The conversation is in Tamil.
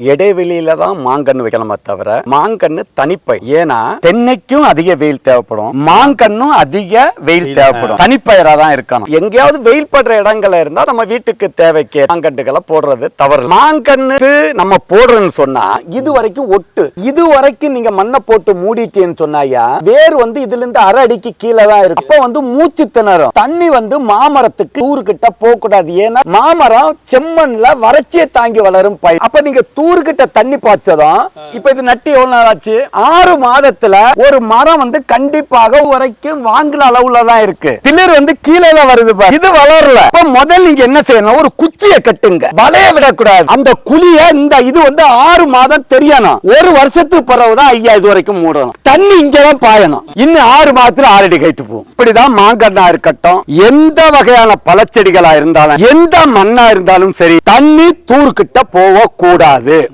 இடைவெளியில தான் மாங்கன்று வைக்கலாமே தவிர மாங்கன்று தனிப்பை. ஏன்னா தென்னைக்கும் அதிக வெயில் தேவைப்படும் மாங்கன்னும் அதிக வெயில் தேவைப்படும். தனிப்பயிரா தான் இருக்கணும். எங்கேயாவது வெயில் படுற இடங்கள்ல இருந்தா நம்ம வீட்டுக்கு தேவைக்கு மாங்கன்றுகளை போடுறது தவறு. மாங்கன்று நம்ம போடுறோம்னு சொன்னா இது வரைக்கும் ஒட்டு. இது வரைக்கும் நீங்க மண்ணை போட்டு மூடிட்டேன்னு சொன்னாயா வேர் வந்து இதுல இருந்து அரை அடிக்கு கீழே தான் இருக்கு. அப்ப வந்து மூச்சு திணறும். தண்ணி வந்து மாமரத்துக்கு தூர்கிட்ட போக கூடாது ஏன்னா மாமரம் செம்மண்ல வறட்சியை தாங்கி வளரும் பயிர். அப்ப நீங்க தூர்கிட்ட தண்ணி பாய்ச்சதும் இப்ப இது நட்டு எவ்வளவு நாள் ஆச்சு? ஆறு மாதத்துல ஒரு மரம் வந்து கண்டிப்பாக வரைக்கும் வாங்குற அளவுல தான் இருக்கு. திளிர் வந்து கீழே வருது. இது வளரல. இப்ப முதல் நீங்க என்ன செய்யணும்? ஒரு குச்சியை கட்டுங்க. வளைய விடக்கூடாது. அந்த குழிய இந்த இது வந்து ஆறு மாதம் தெரியணும். ஒரு வருஷத்துக்கு பிறகுதான் ஐயா இது வரைக்கும் மூடணும். தண்ணி இங்கதான் பாயணும். இன்னும் ஆறு மாதத்துல ஆறடி கைட்டு போகும். இப்படிதான் மாங்கன்னா இருக்கட்டும். எந்த வகையான பழச்செடிகளா இருந்தாலும் எந்த மண்ணா இருந்தாலும் சரி தண்ணி தூர்கிட்ட போகக்கூடாது.